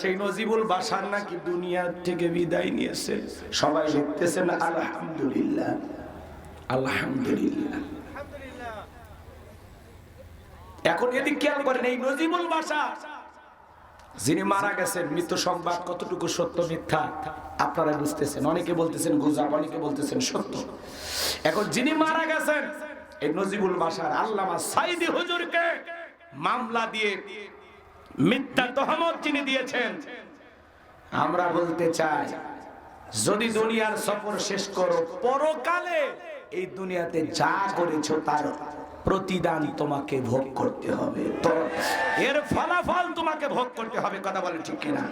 সেই নজিবুল বাসার নাকি দুনিয়া থেকে বিদায় নিয়েছে। সবাই লিখতেছেন, আলহামদুলিল্লাহ আলহামদুলিল্লাহ। এখন এদিক খেয়াল করেন, এই নজিবুল বাসা যিনি মারা গেছেন মৃত্যু সংবাদ কতটুকু সত্য, মিথ্যা? আপনারা বুঝতেছেন। অনেকে বলতেছেন গুজাব, অনেকে বলতেছেন সত্য। এখন যিনি মারা গেছেন, এই নজিবুল বাসার আল্লামা সাইদি হুজুরকে মামলা দিয়ে মিথ্যা তহমত যিনি দিয়েছেন, আমরা বলতে চাই, যদি দুনিয়ার সফর শেষ করো, পরকালে এই দুনিয়াতে যা করেছ তার প্রতিদান তোমাকে ভোগ করতে হবে। এর ফলাফল তোমাকে ভোগ করতে হবে, কথা বলে ঠিক কিনা?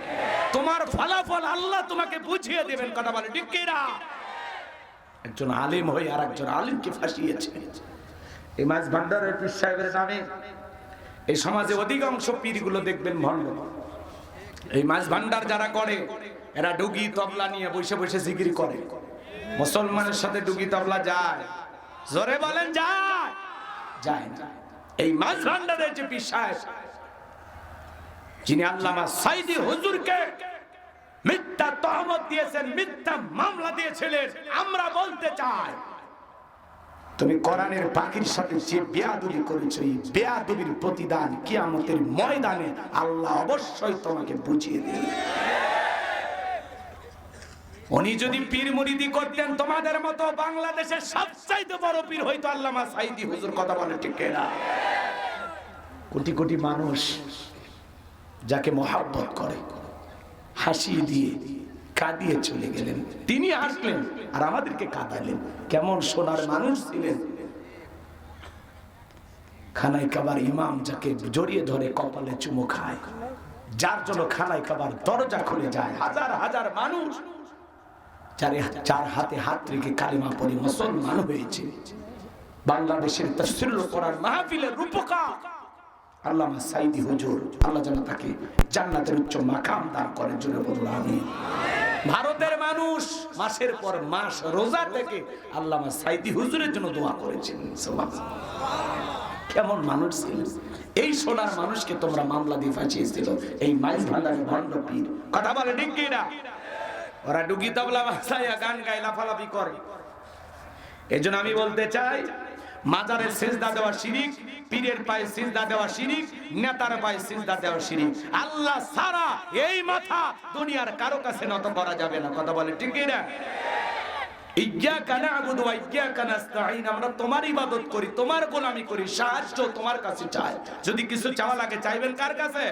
তোমার ফলাফল আল্লাহ তোমাকে বুঝিয়ে দেবেন, কথা বলে ঠিক কিনা? একজন আলিম হয়ে আর একজন আলিমকে ফাঁসিয়েছে। এই মাছ ভান্ডারের পীর সাহেবের নামে এই সমাজে অধিকাংশ পীরগুলো দেখবেন ভণ্ড। এই মাছ ভান্ডার যারা করে, এরা ডুগি তবলা নিয়ে বসে বসে জিগিরি করে। মুসলমানের সাথে ডুগি তবলা যায়। জোরে বলেন, যায়। যায় না। এই মাছ যে সাহেব যিনি আল্লামা সাইদি হুজুরকে মিথ্যা তহমত দিয়েছেন, মিথ্যা মামলা দিয়েছিলেন, আমরা বলতে চাই, তুমি কোরআনের পাখির সাথে যে বেয়াদবি করেছ, এই বেয়াদবির প্রতিদান কিয়ামতের ময়দানে আল্লাহ অবশ্যই তোমাকে বুঝিয়ে দেবে। উনি যদি পীর মুরিদি করতেন, তোমাদের মতো বাংলাদেশের সবচাইতে বড় পীর হইতো আল্লামা সাইদি হুজুর কথা বলে, ঠিক না কোটি কোটি মানুষ যাকে মহাব্বত করে হাসিয়ে দিয়ে কাঁদিয়ে চলে গেলেন। তিনি হাসলেন আর আমাদেরকে কাঁদালেন। কেমন সোনার মানুষ ছিলেন। খানাই কাবার ইমাম যাকে জড়িয়ে ধরে কপালে চুমো খায়, যার জন্য খানাই কাবার দরজা খুলে যায়। হাজার হাজার মানুষ চারে হাতে হাত রেখে কালিমা পড়ে মুসলমান হয়েছে। বাংলাদেশের তফসিল করার মাহফিলের করেছেন কেমন মানুষ এই সোনার মানুষকে তোমরা মামলা দিয়ে ফাঁসিয়েছিল, এই মাইল ভান্ডারের ভণ্ড কথা বলে ওরা ডুগি তবলা বাসাইয়া গান গায়, লাফালাফি করে। এজন্য আমি বলতে চাই, মাজারের সিজদা দেওয়া শিরিক, পীরের পায়ে সিজদা দেওয়া শিরিক, নেতার পায়ে সিজদা দেওয়া শিরিক। আল্লাহ সারা এই মাথা দুনিয়ার কারও কাছে নত করা যাবে না। কথা বলে ঠিক না আমরা তোমার ইবাদত করি, তোমার গোলামি করি, সাহায্য তোমার কাছে চাই। যদি কিছু চাওয়া লাগে, চাইবেন কার কাছে?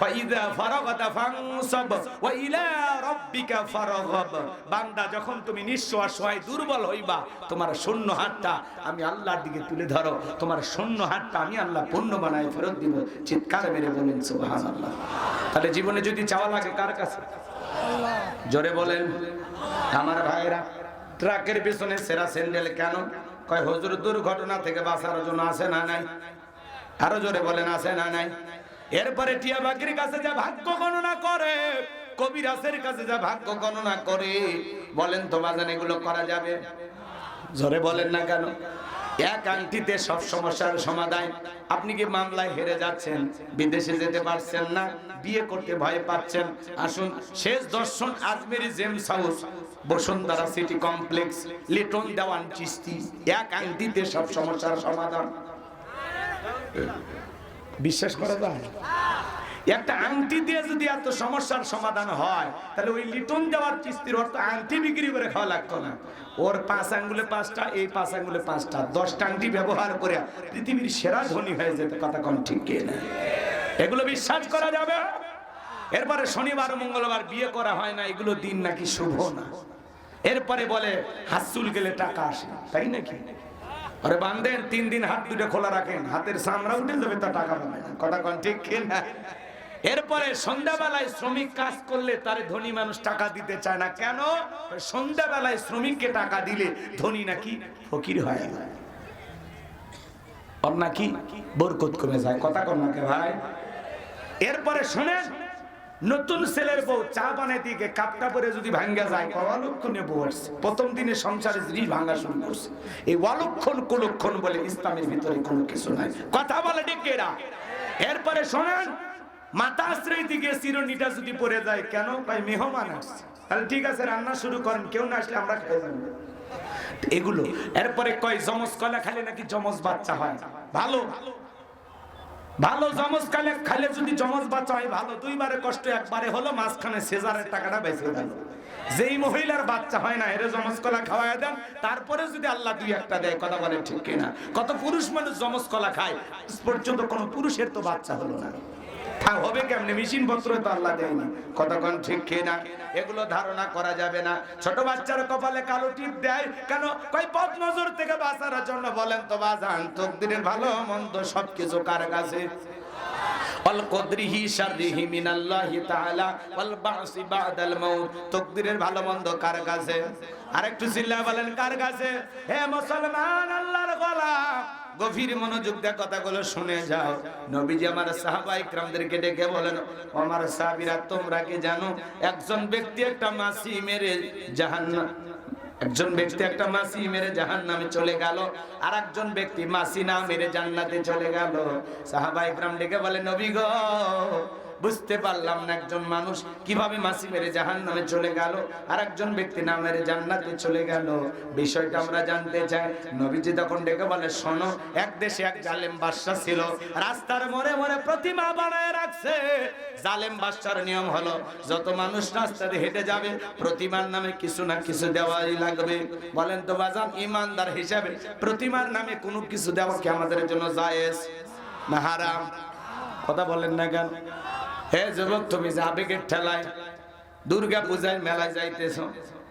ফাইদা ফারাগাতা ফানসাব, ওয়া ইলা রাব্বিকা বান্দা, যখন তুমি নিঃস্ব অসহায় দুর্বল হইবা, তোমার শূন্য হাতটা আমি আল্লাহর দিকে তুলে ধরো, তোমার শূন্য হাতটা আমি আল্লাহ পূর্ণ বানায় ফেরত দিব। চিৎকার মেরে বলেন, সুবহানাল্লাহ। তাহলে জীবনে যদি চাওয়া লাগে কার কাছে? জোরে বলেন, আমার ভাইরা ট্রাকের পিছনে সেরা স্যান্ডেল কেন? কয়, হুজুর, দুর্ঘটনা থেকে বাঁচার জন্য আছে না নাই? আরও জোরে বলেন, আছে না নাই? এরপরে টিয়া বাকির কাছে যা ভাগ্য গণনা করে, কবিরাজের কাছে যা ভাগ্য গণনা করে, বলেন তো বাজান, এগুলো করা যাবে? জোরে বলেন না কেন? এক আংটিতে সব সমস্যার সমাধান। আপনি কি মামলায় হেরে যাচ্ছেন? বিদেশে যেতে পারছেন না, বিয়ে করতে ভয় পাচ্ছেন। আসুন, শেষ দর্শন, Ajmeri gems house, Bashundhara city complex, Liton Dewan Chishti. এক আংটিতে সব সমস্যার সমাধান। বিশ্বাস করা যায়? একটা আংটি দিয়ে যদি এত সমস্যার সমাধান হয়, তাহলে ওই লিটন দেওয়ার কিস্তির অর্থ আংটি বিক্রি করে খাওয়া লাগতো না। ওর পাঁচ আঙ্গুলে পাঁচটা, এই পাঁচ আঙ্গুলে পাঁচটা, দশটা আংটি ব্যবহার করে পৃথিবীর সেরা ধনী হয়ে যেত কথা কম ঠিক না? এগুলো বিশ্বাস করা যাবে? এরপরে শনিবার মঙ্গলবার বিয়ে করা হয় না, এগুলো দিন নাকি শুভ না। এরপরে বলে, হাসুল গেলে টাকা আসে, তাই নাকি? আরে বান্ধেন তিন দিন হাত দুটো খোলা রাখেন, হাতের সামরা উঠে যাবে, তা টাকা পাবে। না কন ঠিক কিনা এরপরে সন্ধ্যাবেলায় শ্রমিক কাজ করলে তারে ধনী মানুষ টাকা দিতে চায় না। কেন? সন্ধ্যাবেলায় শ্রমিককে টাকা দিলে ধনী নাকি ফকির হয়। না ওর নাকি বরকত কমে যায়। কথা কন নাকি ভাই? এরপরে শোনেন নতুন ছেলের বউ চা বানাই দিকে কাপটা পরে যদি ভাঙ্গা যায়, অলক্ষণে বউ আসছে। প্রথম দিনে সংসারে জিনিস ভাঙা শুরু করছে। এই অলক্ষণ কুলক্ষণ বলে ইসলামের ভিতরে কোনো কিছু নাই। কথা বলে ডিকেরা এরপরে শোনেন মাতা আশ্রয় দিকে চিরনিটা যদি পড়ে যায়, কেন? ভাই, মেহমান আসছে। তাহলে ঠিক আছে, রান্না শুরু করেন। কেউ না আসলে আমরা যাব এগুলো, এরপরে কয় জমজ কলা খালে নাকি জমজ বাচ্চা হয়? ভালো ভালো। জমজ কালে খালে যদি জমজ বাচ্চা হয় ভালো দুইবারে কষ্ট, একবারে হলো মাঝখানে সেজারের টাকাটা বেঁচে গেল। যেই মহিলার বাচ্চা হয় না, এর জমজ কলা খাওয়াই দেন, তারপরে যদি আল্লাহ দুই একটা দেয়, কথা বলে ঠিক কিনা? কত পুরুষ মানুষ জমজ কলা খায় পর্যন্ত কোনো পুরুষের তো বাচ্চা হলো না। হবে কেমনে? মেশিন পত্র তো আল্লাহ দেয়নি। কতক্ষণ ঠিক কিনা এগুলো ধারণা করা যাবে না। ছোট বাচ্চার কপালে কালো টিপ দেয়। কেন? কই পথ নজর থেকে বাঁচার জন্য বলেন তো বাজান ভালো মন্দ সবকিছু ভালো মন্দ কার কাছে? আরেকটু চিল্লা বলেন, কার কাছে? হে মুসলমান, আল্লাহর গোলাম। গভীর মনোযোগ দিয়ে কথাগুলো শুনে যাও। নবীজি আমার সাহাবা ইকরামদেরকে ডেকে বলেন আমার সাহাবীরা, তোমরা কি জানো, একজন ব্যক্তি একটা মাসি মেরে জাহান্নাম, একজন ব্যক্তি একটা মাসি মেরে জাহান নামে চলে গেল আর একজন ব্যক্তি মাসি না মেরে জান্নাতে চলে গেল। সাহাবা ইকরাম ডেকে বলে, নবী গো বুঝতে পারলাম না একজন মানুষ কীভাবে মাসি মেরে জাহান নামে চলে গেল আর একজন ব্যক্তি না মেরে জান্নাতে চলে গেল। বিষয়টা আমরা জানতে চাই। নবীজি তখন ডেকে বলে, শোনো, এক দেশে এক জালেম বাদশা ছিল, রাস্তার মোড়ে মোড়ে প্রতিমা বানায় রাখছে। জালেম বাদশার নিয়ম হলো, যত মানুষ রাস্তাতে হেঁটে যাবে, প্রতিমার নামে কিছু না কিছু দেওয়াই লাগবে। বলেন তো, বাজান, ইমানদার হিসাবে প্রতিমার নামে কোনো কিছু দেওয়া কি আমাদের জন্য জায়েজ না হারাম? কথা বলেন না কেন? হে যুবক, তুমি যে আবেগের ঠেলায়, দুর্গা পূজায় মেলায় যাইতেছ।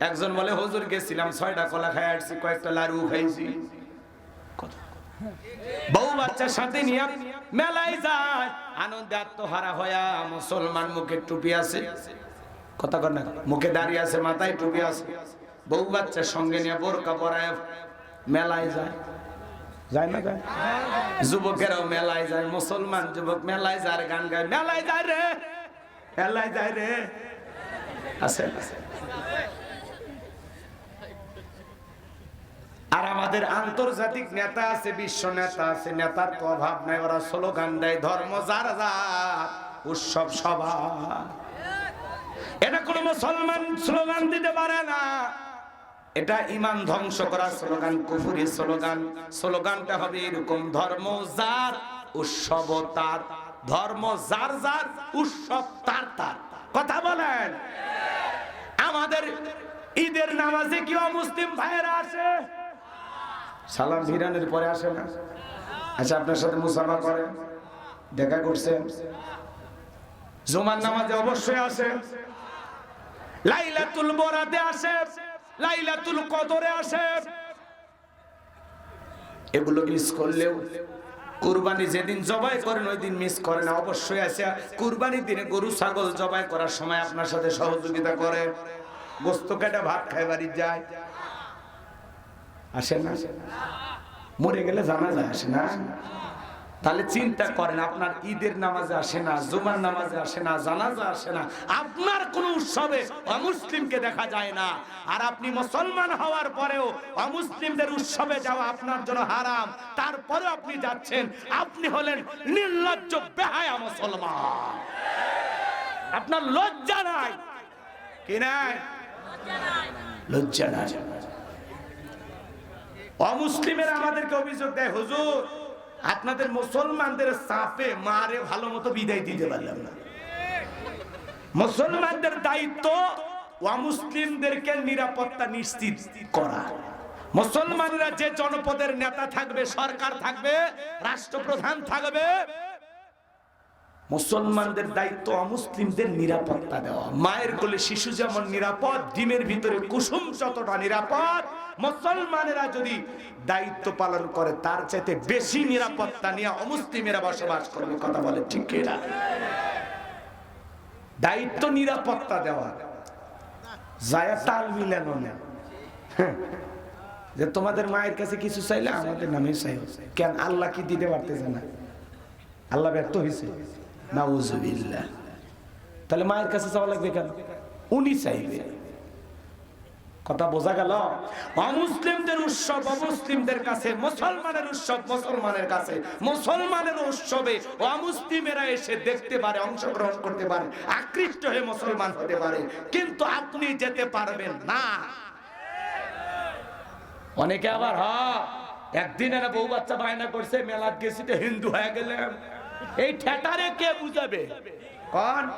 একজন বলে, হুজুর, গেছিলাম, ছয়টা কলা খাই আসছি কয়েকটা লাড়ু খাইছি। বউ বাচ্চার সাথে নিয়ে মেলায় যায়। আনন্দে আত্মহারা হয়া মুসলমান মুখে টুপি আছে। কথা কর না, মুখে দাঁড়িয়ে আছে, মাথায় টুপি আছে। বউ বাচ্চার সঙ্গে নিয়ে বোরকা পরায় মেলায় যায়। যায় না যায়? যুবকেরাও মেলায় যায়, মুসলমান যুবক মেলায় যায় গান গায়, মেলায় যায় রে, মেলায় যায় রে। আছে। আর আমাদের আন্তর্জাতিক নেতা আছে, বিশ্ব নেতা আছে, নেতার তো অভাব নাই, ওরা স্লোগান দেয়, ধর্ম যার যার, উৎসব সভা এটা কোনো মুসলমান স্লোগান দিতে পারে না। এটা ইমান ধ্বংস করা স্লোগান, কুফুরি স্লোগান। স্লোগানটা হবে এরকম, ধর্ম যার, উৎসব তার। ধর্ম যার যার, উৎসব তার তার। কথা বলেন? আমাদের ঈদের নামাজে কি অমুসলিম ভাইয়েরা আসে? সালাম ভিরানের পরে আসে না? আচ্ছা আপনার সাথে মুসাফা করে, দেখা করছেন জুমার নামাজে অবশ্যই আসে। লাইলাতুল বরাতে আসে। লাইলাতুল কদরে আসে। এগুলো মিস করলেও কুরবানি যেদিন জবাই করেন, ওই দিন মিস না। অবশ্যই আছে। কুরবানির দিনে গরু, ছাগল জবাই করার সময় আপনার সাথে সহযোগিতা করে। গোস্ত কেটে ভাত খাই বাড়ি যায়। আসে না? মরে গেলে জানা যায়, আসে না? তাহলে চিন্তা করেন, আপনার ঈদের নামাজে আসে না, জুমার নামাজে আসে না, জানাজা আসে না। আপনার কোন উৎসবে অমুসলিমকে দেখা যায় না। আর আপনি মুসলমান হওয়ার পরেও অমুসলিমদের উৎসবে যাওয়া আপনার জন্য হারাম। তারপরে আপনি যাচ্ছেন, আপনি হলেন নির্লজ্জ, বেহায়া মুসলমান। আপনার লজ্জা নাই। কি নাই? লজ্জা নাই। অমুসলিমের আমাদেরকে অভিযোগ দেয়, হুজুর আপনাদের মুসলমানদের চাপে মারে ভালো মতো বিদায় দিতে পারলাম না। মুসলমানদের দায়িত্ব অমুসলিমদেরকে নিরাপত্তা নিশ্চিত করা। মুসলমানরা যে জনপদের নেতা থাকবে, সরকার থাকবে, রাষ্ট্রপ্রধান থাকবে, মুসলমানদের দায়িত্ব অমুসলিমদের নিরাপত্তা দেওয়া। মায়ের কোলে শিশু যেমন নিরাপদ, ডিমের ভিতরে কুসুম যতটা নিরাপদ মুসলমানেরা যদি দায়িত্ব পালন করে, তার চাইতে বেশি নিরাপত্তা নিয়ে অমুসলিমেরা বসবাস করবে, কথা বলে ঠিক কিনা? দায়িত্ব নিরাপত্তা দেওয়া। যায় তাল মিলানো না হ্যাঁ। যে তোমাদের মায়ের কাছে কিছু চাইলে আমাদের নামে চাই। কেন আল্লাহ কি দিতে পারতেছে না? আল্লাহ ব্যর্থ হয়েছে নাউজুবিল্লাহ। তাহলে মায়ের কাছে যাওয়া লাগবে কেন? উনি চাইবে। কথা বোঝা গেল? অমুসলিমদের উৎসব অমুসলিমদের কাছে, মুসলমানের উৎসব মুসলমানের কাছে। মুসলমানের উৎসবে অমুসলিমেরা এসে দেখতে পারে, অংশগ্রহণ করতে পারে, আকৃষ্ট হয়ে মুসলমান হতে পারে। কিন্তু আপনি যেতে পারবেন না। অনেকে আবার, হ, একদিন এরা বউ বাচ্চা বায়না করছে, মেলাত গেছি তো হিন্দু হয়ে গেলাম। এই ঠেটারে কে বুঝাবে? কন?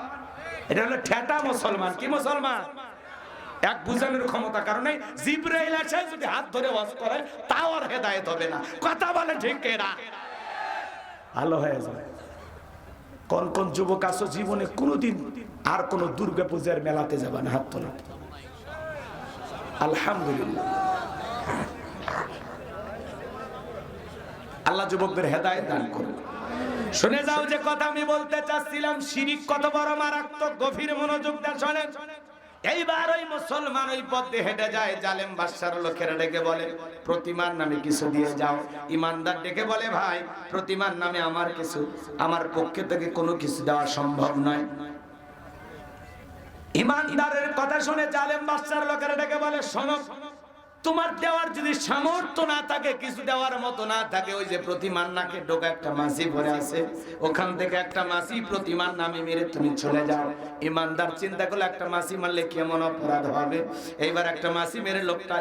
এটা হলো ঠেটা মুসলমান। কি মুসলমান? এক বুঝানোর ক্ষমতা কারণে জিব্রাইল আছে যদি হাত ধরে ওয়াজ করে, তাও আর হেদায়েত হবে না। কথা বলে ঠিক এরা ভালো হয়ে যাবে কোন কোন যুবক আছো জীবনে, কোনোদিন আর কোন দুর্গা পূজার মেলাতে যাবে না, হাত তোলা। আলহামদুলিল্লাহ। আল্লাহ যুবকদের হেদায়েত দান করুন। শুনে যাও যে কথা আমি বলতে চাচ্ছিলাম, শিরিক কত বড় মারাত্মক গভীর মনোযোগ দেন শোনেন। এইবার ওই মুসলমান ওই পথে হেঁটে যায়, জালেম বাদশার লোকেরা ডেকে বলে, প্রতিমার নামে কিছু দিয়ে যাও। ইমানদার ডেকে বলে, ভাই, প্রতিমার নামে আমার কিছু, আমার পক্ষে থেকে কোনো কিছু দেওয়া সম্ভব নয়। ইমানদারের কথা শুনে জালেম বাদশার লোকেরা ডেকে বলে, শোনো তোমার দেওয়ার যদি সামর্থ্য না থাকে, কিছু দেওয়ার মতো না থাকে, ওই যে প্রতিমার নাকে ডোকা একটা মাসি ভরে আছে, ওখান থেকে একটা মাসি প্রতিমার নামে মেরে তুমি চলে যাও। ইমানদার চিন্তা করলে, একটা মাসি মারলে কেমন অপরাধ হবে? এইবার একটা মাসি মেরে লোকটা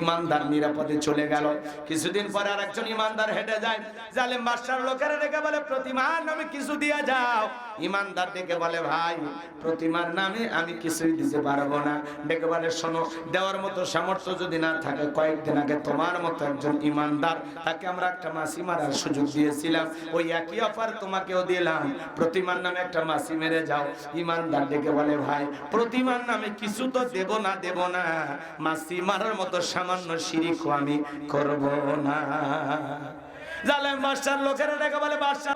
ইমানদার নিরাপদে চলে গেল। কিছুদিন পরে আর একজন ইমানদার হেঁটে যায়। জালেম বাদশার লোকেরা ডেকে বলে, প্রতিমার নামে কিছু দিয়ে যাও। ইমানদার ডেকে বলে, ভাই, প্রতিমার নামে আমি কিছুই দিতে পারব না। ডেকে বলে, শোনো, দেওয়ার মতো সামর্থ্য যদি না থাকে, কয়েকদিন আগে তোমার মতো একজন ইমানদার, তাকে আমরা একটা মাসি মারার সুযোগ দিয়েছিলাম। ওই একই অফার তোমাকেও দিলাম। প্রতিমার নামে একটা মাসি মেরে যাও। ইমানদার ডেকে বলে, ভাই, প্রতিমার নামে কিছু তো দেব না দেব না। মাসি মারার মতো সামান্য শিরিকও আমি করব না। জালেম বাদশার লোকেরা ডেকে বলে বাদশা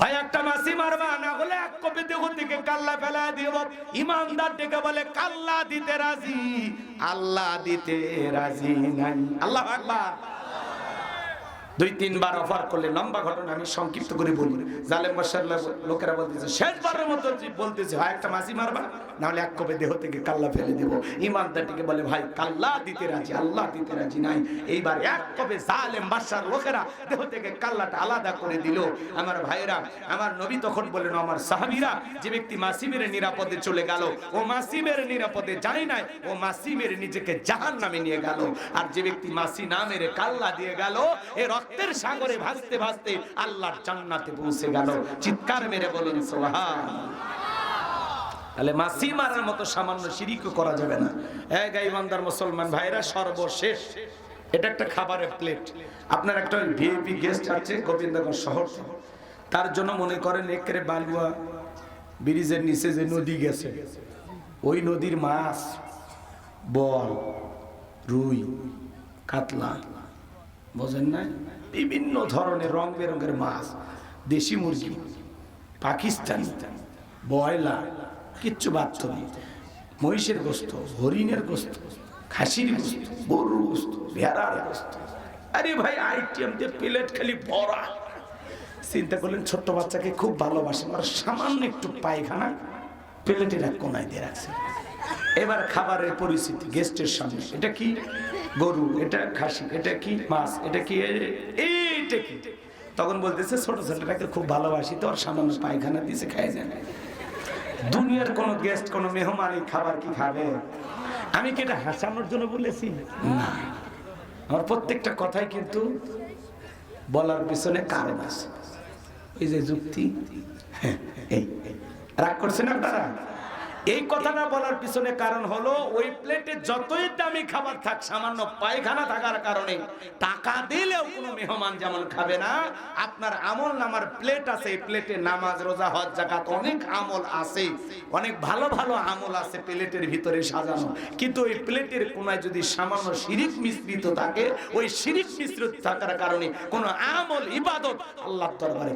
হয় একটা মারবা, না হলে এক কপি কাল্লা ফেলা ইমানদার বলে, কাল্লা দিতে রাজি আল্লাহ দিতে রাজি আল্লাহ দুই, তিনবার অফার করলে আমি সংক্ষিপ্ত করে বলি। জালেম বাসার লোকেরা বলতেছে, শেষবারের মতো বলতেছে, হয় একটা মাসি মারবা? নাহলে এক কবে দেহ থেকে কাল্লা ফেলে দেব। ইমানদারটিকে বলে, ভাই, কাল্লা দিতে রাজি, আল্লাহ দিতে রাজি নাই। এইবার এক কবে জালেম বাসার লোকেরা দেহ থেকে কাল্লাটা আলাদা করে দিল। আমার ভাইরা আমার নবী তখন বললেন আমার সাহাবীরা, যে ব্যক্তি মাসিমের নিরাপদে চলে গেল, ও মাসিমের নিরাপদে যায় নাই, ও মাসিমের নিজেকে জাহান নামে নিয়ে গেল। আর যে ব্যক্তি মাসি না মেরে কাল্লা দিয়ে গেল, এ রক্তের সাগরে ভাসতে ভাসতে আল্লাহর জান্নাতে পৌঁছে গেল। চিৎকার মেরে বলুন সোহান তাহলে মাসি মারার মতো সামান্য শিরিকও করা যাবে না। এক ইমানদার মুসলমান ভাইরা, সর্বশেষ এটা একটা খাবারের প্লেট। আপনার একটা ভিআইপি গেস্ট আছে গোবিন্দগঞ্জ শহর। তার জন্য মনে করেন একরে বালুয়া ব্রিজের নিচে যে নদী গেছে, ওই নদীর মাছ, বল, রুই, কাতলা, বোঝেন না? বিভিন্ন ধরনের রং বেরঙের মাছ, দেশি মুরগি, পাকিস্তানি বয়লা কিচ্ছু বাদ নেই। মহিষের গোস্ত, হরিণের গোস্ত, খাসির গোস্ত, গরুর গোস্ত, ভেড়ার গোস্ত। আরে ভাই আইটেম দিয়ে প্লেট খালি ভরা। চিন্তা করলেন ছোট্ট বাচ্চাকে খুব ভালোবাসেন আর সামান্য একটু পায়খানা প্লেটের এক কোনায় দিয়ে রাখছে। এবার খাবারের পরিস্থিতি, গেস্টের সামনে, এটা কি? গরু, এটা খাসি, এটা কি? মাছ, এটা কি? এইটা কি? তখন বলতেছে, ছোট ছেলেটাকে খুব ভালোবাসি তো আর সামান্য পায়খানা দিয়েছে খাই যায় না দুনিয়ার কোন গেস্ট কোন মেহমান এই খাবার কি খাবে? আমি কি এটা হাসানোর জন্য বলেছি? না। আমার প্রত্যেকটা কথাই কিন্তু বলার পিছনে কারণ আছে। ওই যে যুক্তি হ্যাঁ, এই এই। রাগ করছেন আপনারা? এই কথাটা বলার পিছনে কারণ হলো, ওই প্লেটে যতই দামি খাবার থাক, সামান্য পায়খানা থাকার কারণে টাকা দিলেও কোনো মেহমান যেমন খাবে না। আপনার আমল নামার প্লেট আছে, এই প্লেটে নামাজ, রোজা, হজ জাকাত অনেক আমল আছে। অনেক ভালো ভালো আমল আছে প্লেটের ভিতরে সাজানো। কিন্তু ওই প্লেটের কোনায় যদি সামান্য শিরিক মিশ্রিত থাকে, ওই শিরিক মিশ্রিত থাকার কারণে কোনো আমল, ইবাদত আল্লাহ দরবারে